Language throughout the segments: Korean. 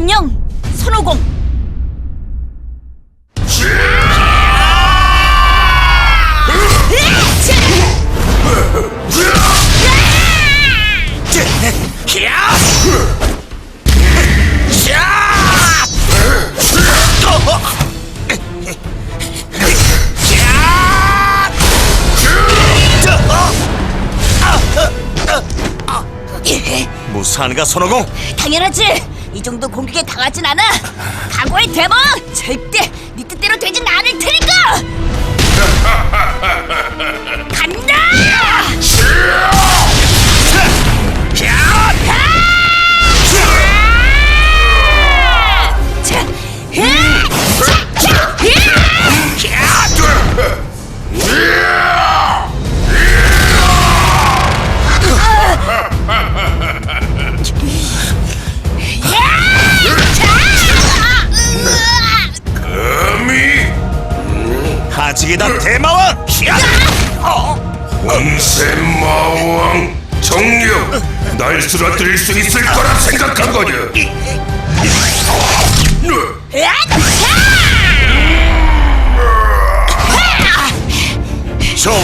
안녕, 손오공. 무사한가 손오공? 당연하지. 이 정도 공격에 당하진 않아. 각오의 대박. 절대 네 뜻대로 되진 않을 테니까. 간다. 쓰러뜨릴 수 있을 거라 생각한 거냐? 좋아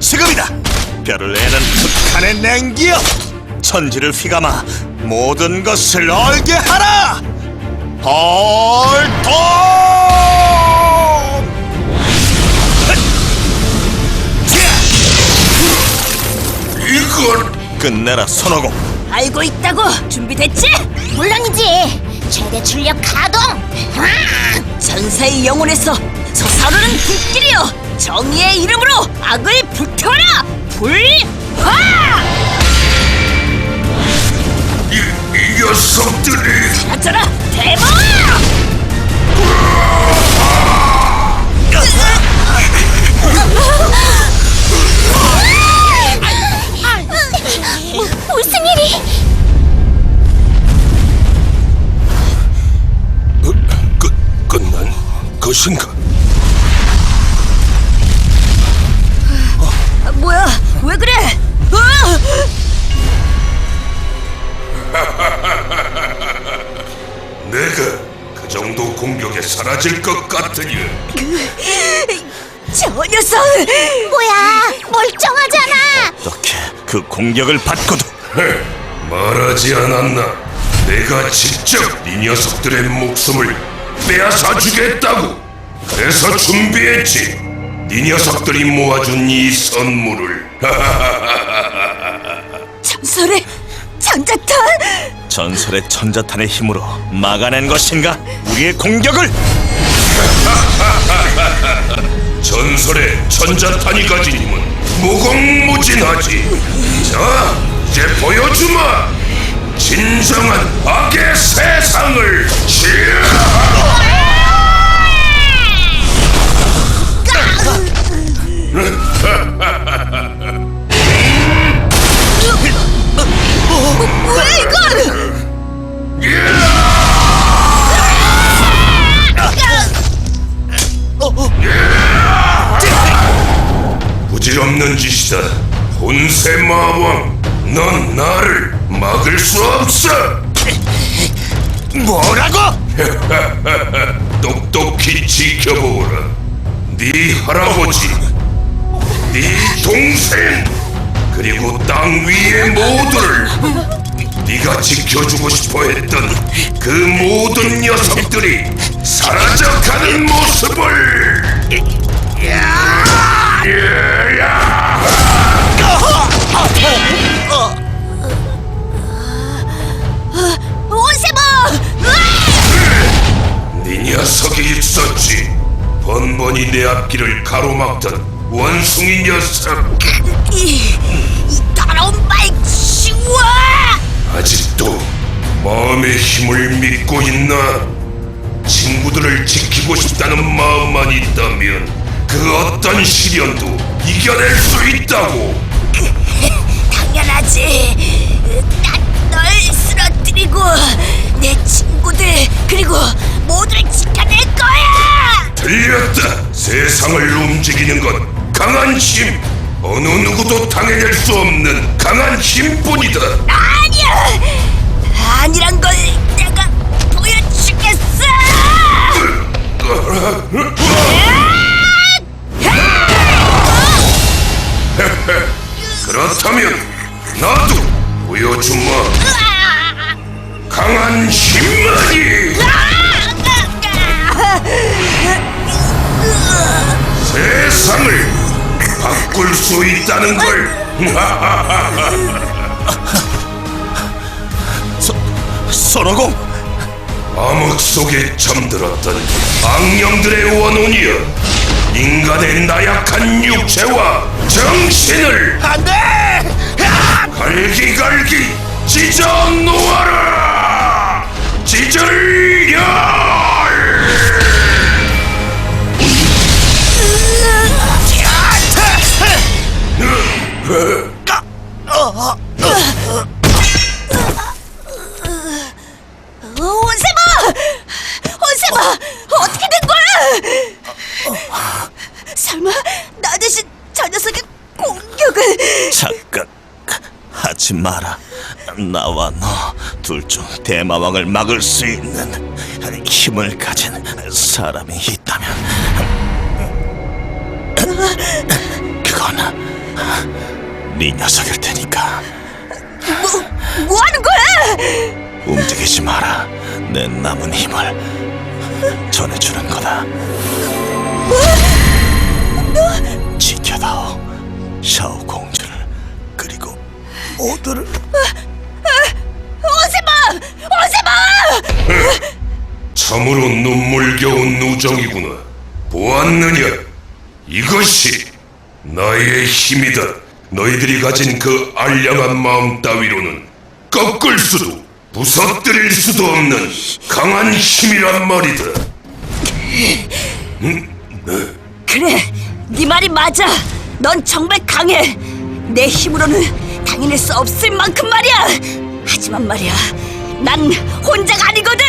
지금이다. 뼈를 내는 극한의 냉기여. 천지를 휘감아 모든 것을 얼게 하라. 헐통 이건 끝내라 손오공 알고 있다고 준비됐지? 물론이지. 최대 출력 가동. 전사의 영혼에서 솟아오르는 불길이여 정의의 이름으로 악을 불태워라! 불화! 이, 이 녀석들이. 나타나 대박 공격을 받고도 헤, 말하지 않았나? 내가 직접 이 녀석들의 목숨을 빼앗아 주겠다고. 그래서 준비했지. 이 녀석들이 모아준 이 선물을. 전설의 전자탄 전설의 천자탄의 힘으로 막아낸 것인가 우리의 공격을 전설의 천자탄이 가진 힘은 무궁무진하지. 자, 이제 보여주마. 진정한 악의 세상을. 왜 이건 부질없는 짓이다. 혼세 마왕, 넌 나를 막을 수 없어. 뭐라고? 똑똑히 지켜보거라. 네 할아버지, 네 동생, 그리고 땅 위의 모두를 네가 지켜주고 싶어했던 그 모든 녀석들이 사라져가는 모습을. 온 앞길을 가로막던 원숭이 녀석. 이, 이 더러운 말치워 아직도 마음의 힘을 믿고 있나? 친구들을 지키고 싶다는 마음만 있다면 그 어떤 시련도 이겨낼 수 있다고. 당연하지 난널 쓰러뜨리고 내 친구들 그리고 모두를 지켜낼 거야 틀렸다. 세상을 움직이는 건 강한 힘. 어느 누구도 당해낼 수 없는 강한 힘뿐이다. 아니야! 아니란 걸 내가 보여주겠어! 그렇다면 나도 보여주마. 강한 힘만이! 아, 아, 아. 세상을 바꿀 수 있다는 걸. 손오공. 암흑 속에 잠들었던 악령들의 원혼이여 인간의 나약한 육체와 정신을 안돼! 갈기갈기 찢어 놓아라! 찢을열 온세마! 온세마! 어떻게 된 거야? 설마 나 대신 저 녀석의 공격을 잠깐 하지 마라 나와 너 둘 중 대마왕을 막을 수 있는 힘을 가진 사람이 있다면 그건 네 녀석일 테니까. 뭐, 뭐 하는 거야? 움직이지 마라. 내 남은 힘을 전해주는 거다. 지켜다오. 샤오 공주를 그리고 모두를. 온세마! 온세마! 참으로 눈물겨운 누정이구나. 보았느냐? 이것이 나의 힘이다 너희들이 가진 그 알량한 마음 따위로는 꺾을 수도 부서뜨릴 수도 없는 강한 힘이란 말이다 그래, 네 말이 맞아. 넌 정말 강해. 내 힘으로는 당해낼 수 없을 만큼 말이야. 하지만 말이야, 난 혼자가 아니거든.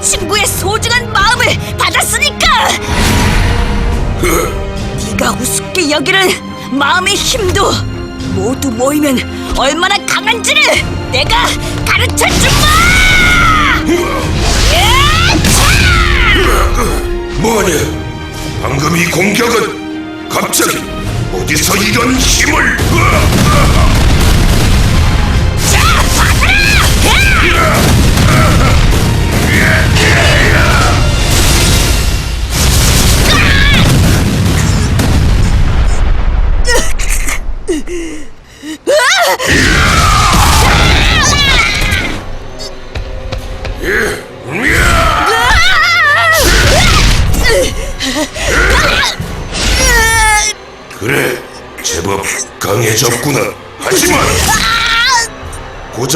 친구의 소중한 마음을 받았으니까. 네가 우습게 여기는 마음의 힘도 모두 모이면 얼마나 강한지를 내가 가르쳐 준다. 뭐냐? 방금 이 공격은 갑자기 어디서 이런 힘을 그래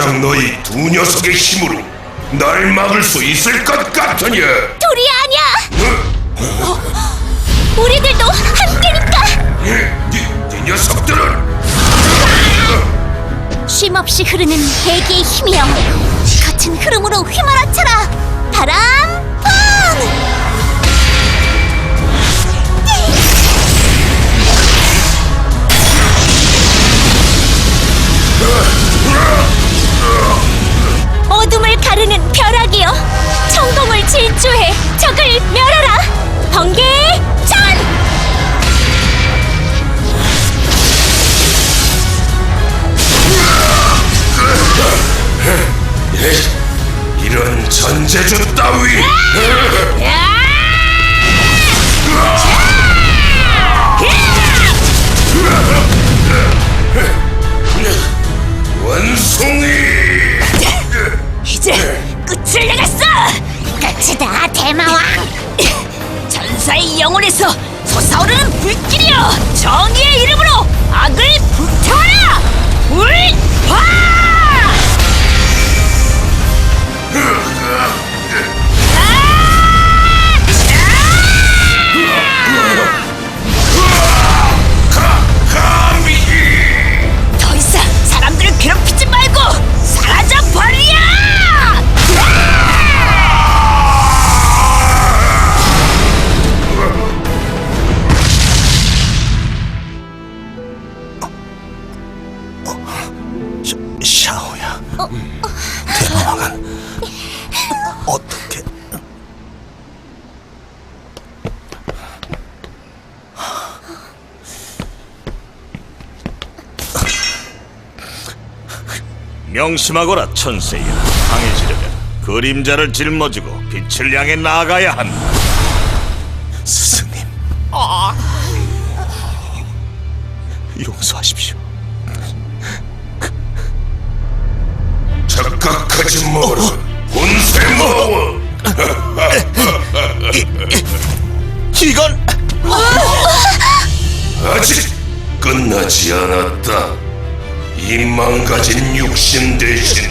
고작 너희 두 녀석의 힘으로 날 막을 수 있을 것 같으냐 둘이 아니야. 우리들도 함께니까. 네, 네 녀석들은 쉼없이 흐르는 대기의 힘이여. 거친 흐름으로 휘몰아쳐라. 바람 펑! 어둠을 가르는 벼락이여. 천공을 질주해. 적을 멸하라. 번개 전! 이런 전제주 따위 명심하거라 천세야 강해지려면 그림자를 짊어지고 빛을 향해 나아가야 한다. 스승님, 용서하십시오. 착각하지 마라. 혼세마워. 이건 아직 끝나지 않았다. 이 망가진 육신 대신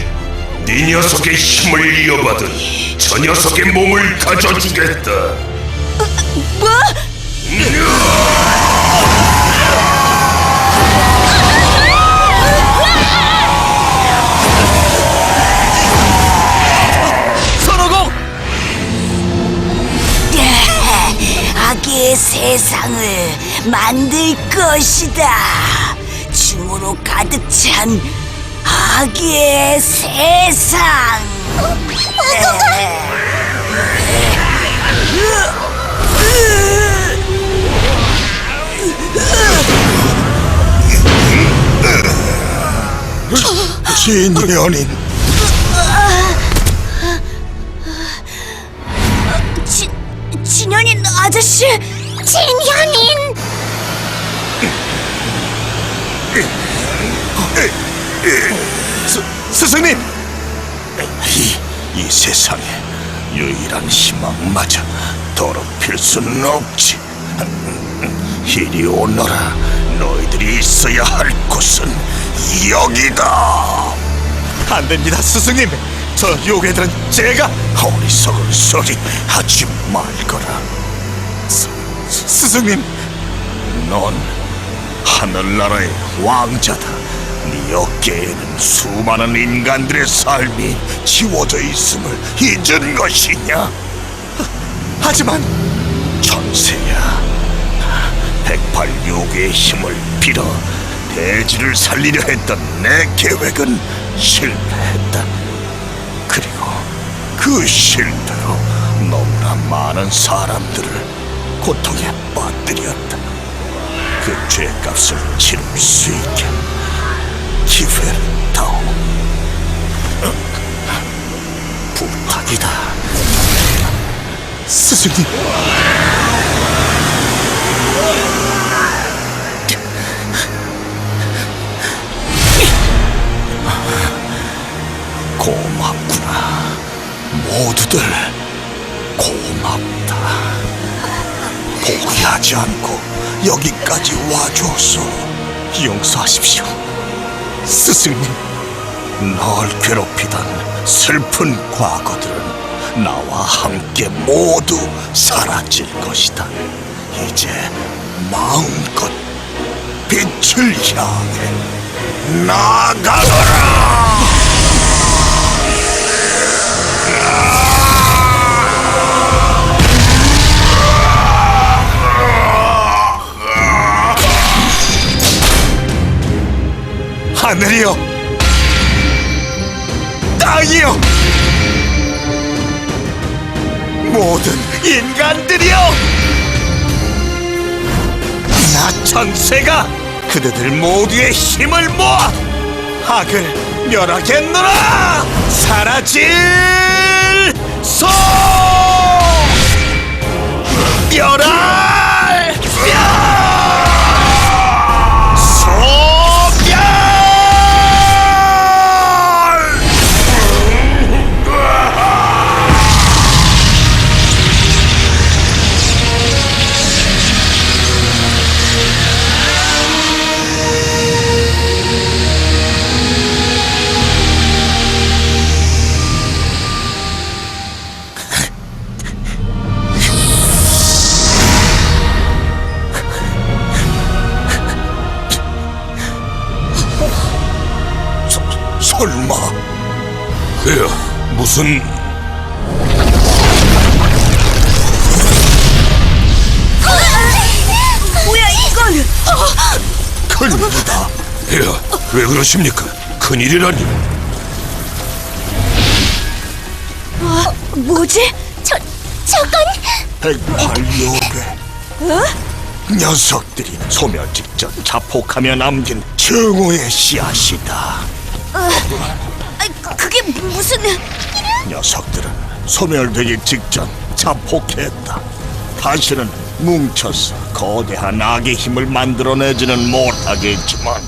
네 녀석의 힘을 이어받은 저 녀석의 몸을 가져주겠다. 뭐? 선호공 악의 세상을 만들 것이다. 춤으로 가득 찬 악의 세상. 진연인 진 진현인 아저씨. 진현인 스, 스승님! 이, 이 세상에 유일한 희망마저 더럽힐 수는 없지. 이리 오너라 너희들이 있어야 할 곳은 여기다. 안 됩니다 스승님. 저 요괴들은 제가 어리석은 소리 하지 말거라. 스, 스승님. 넌 하늘나라의 왕자다. 네 어깨에는 수많은 인간들의 삶이 지워져 있음을 잊은 것이냐? 하지만 전세야, 백팔육의 힘을 빌어 대지를 살리려 했던 내 계획은 실패했다. 그리고 그 실패로 너무나 많은 사람들을 고통에 빠뜨렸다. 그 죄값을 치를 수 있게 기회를 다오 부탁이다. 스승님. 고맙구나. 모두들 고맙다. 포기하지 않고 여기까지 와줘서 용서하십시오. 스승님, 널 괴롭히던 슬픈 과거들은 나와 함께 모두 사라질 것이다. 이제 마음껏 빛을 향해 나가거라! 하늘이여 땅이여 모든 인간들이여 나 전세가 그대들 모두의 힘을 모아 악을 멸하겠노라. 사라질 소! 멸할 설마 야, 무슨 뭐야 이건? 큰일이다 야, 왜 그러십니까? 큰일이라니. 뭐지? 저 저건 백팔요괴 어? 녀석들이 소멸 직전 자폭하며 남긴 증오의 씨앗이다 아, 그게 무슨? 녀, 녀석들은 소멸되기 직전 자폭했다. 다시는 뭉쳐서 거대한 악의 힘을 만들어내지는 못하겠지만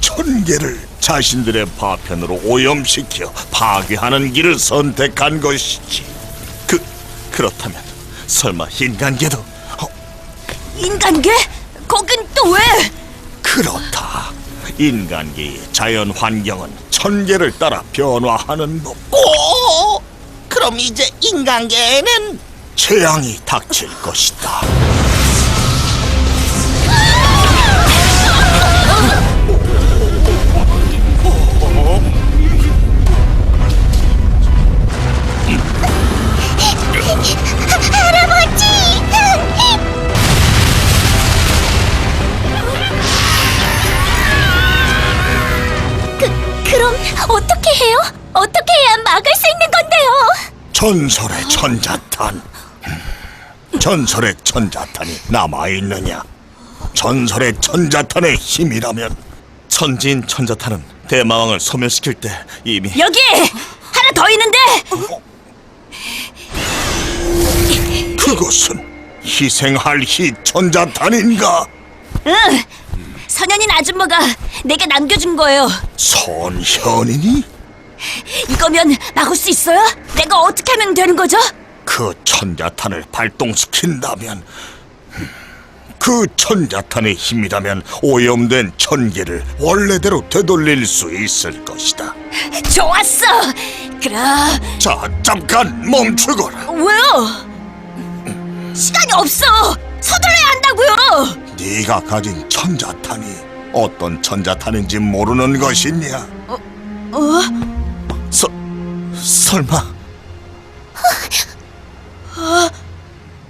천계를 자신들의 파편으로 오염시켜 파괴하는 길을 선택한 것이지. 그 그렇다면 설마 인간계도 어, 인간계? 거긴 또 왜? 그렇다. 인간계의 자연 환경은 천계를 따라 변화하는 법. 오! 그럼 이제 인간계에는 재앙이 닥칠 것이다. 전설의 천자탄. 전설의 천자탄이 남아 있느냐? 전설의 천자탄의 힘이라면 천지인 천자탄은 대마왕을 소멸시킬 때 이미 여기 하나 더 있는데 그것은 희생할 희 천자탄인가? 응 선현인 아줌마가 내게 남겨준 거예요 선현이니? 이거면 막을 수 있어요? 내가 어떻게 하면 되는 거죠? 그 천자탄을 발동시킨다면 그 천자탄의 힘이라면 오염된 천계를 원래대로 되돌릴 수 있을 것이다. 좋았어 그럼 자, 잠깐 멈추거라. 왜요? 시간이 없어 서둘러야 한다고요 네가 가진 천자탄이 어떤 천자탄인지 모르는 것이냐? 어? 서, 설마?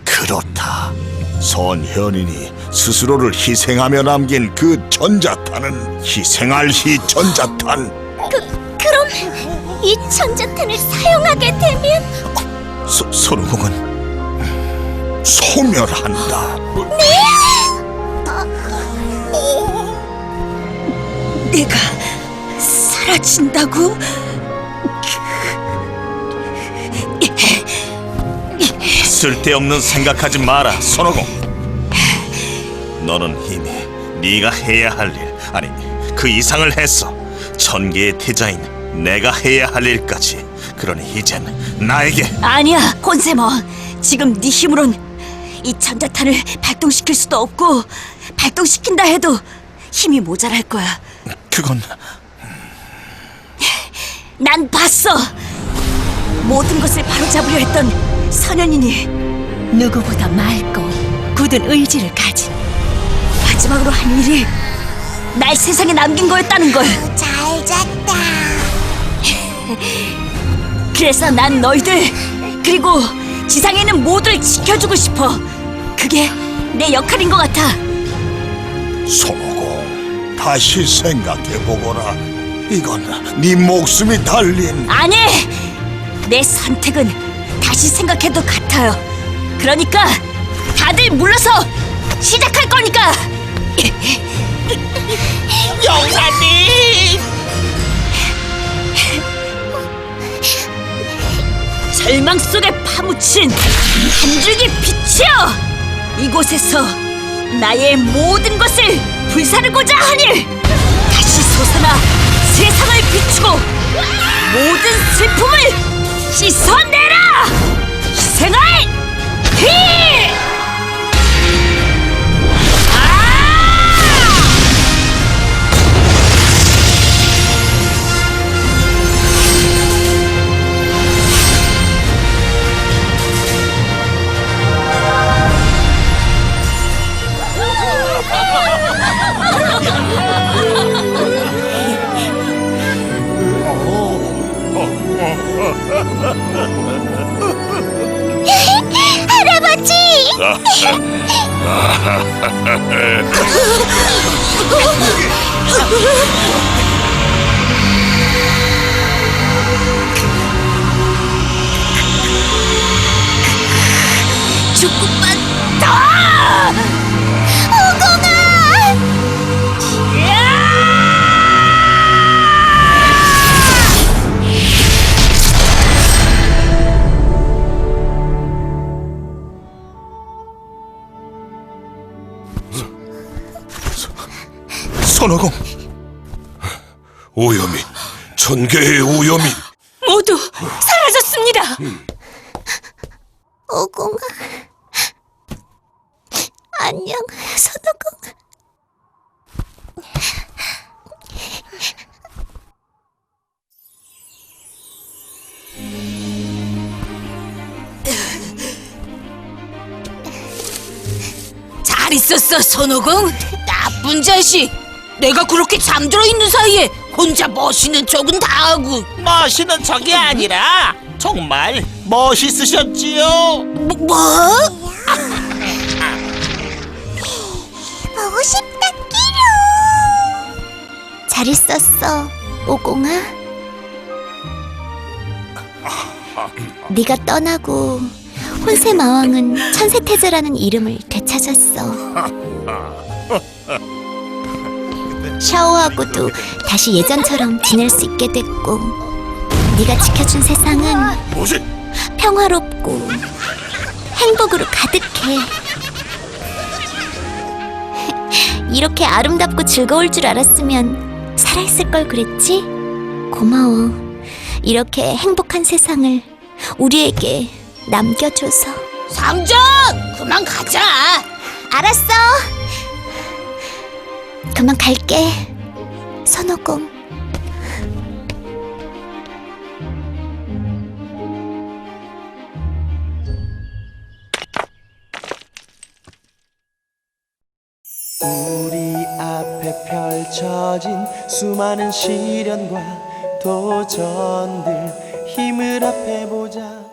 그렇다. 선현인이 스스로를 희생하며 남긴 그 천자탄은 희생할 희 천자탄. 그 그럼 이 천자탄을 사용하게 되면 소, 손오공은 소멸한다. 내가 사라진다고? 쓸데없는 생각하지 마라, 손오공. 너는 이미 네가 해야 할 일, 아니 그 이상을 했어. 천계의 태자인 내가 해야 할 일까지. 그러니 이젠 나에게 아니야 콘세머 지금 네 힘으론 이 천자탄을 발동시킬 수도 없고 발동시킨다 해도 힘이 모자랄 거야 그건 난 봤어 모든 것을 바로잡으려 했던 선현인이 누구보다 맑고 굳은 의지를 가진 마지막으로 한 일이 날 세상에 남긴 거였다는 걸 잘 잤다. 그래서 난 너희들 그리고 지상에 있는 모두를 지켜주고 싶어 그게 내 역할인 것 같아 손오공 다시 생각해 보거라. 이건 네 목숨이 달린 아니 내 선택은 다시 생각해도 같아요. 그러니까 다들 물러서 시작할 거니까. 영사님! 절망 속에 파묻힌 한 줄기 빛이여! 이곳에서 나의 모든 것을 불사르고자 하니 다시 솟아나 세상을 비추고 모든 슬픔을 씻어내라 희생할 피 아! 손오공 오염이 천개의 오염이 모두 사라졌습니다. 오공아. 안녕, 선호공. 잘 있었어, 손오공? 나쁜 자식. 내가 그렇게 잠들어 있는 사이에 혼자 멋있는 척은 다 하고. 멋있는 척이 아니라 정말 멋있으셨지요. 뭐? 뭐? 보고 싶다, 끼로. 잘 있었어, 오공아. 네가 떠나고 혼세 마왕은 천세태자라는 이름을 되찾았어. 샤오하고도 다시 예전처럼 지낼 수 있게 됐고, 네가 지켜준 세상은 뭐지? 평화롭고 행복으로 가득해. 이렇게 아름답고 즐거울 줄 알았으면 살아있을 걸 그랬지? 고마워. 이렇게 행복한 세상을 우리에게 남겨줘서. 상전, 그만 가자. 알았어. 그만 갈게. 선호공. 우리 앞에 펼쳐진 수많은 시련과 도전들 힘을 합해보자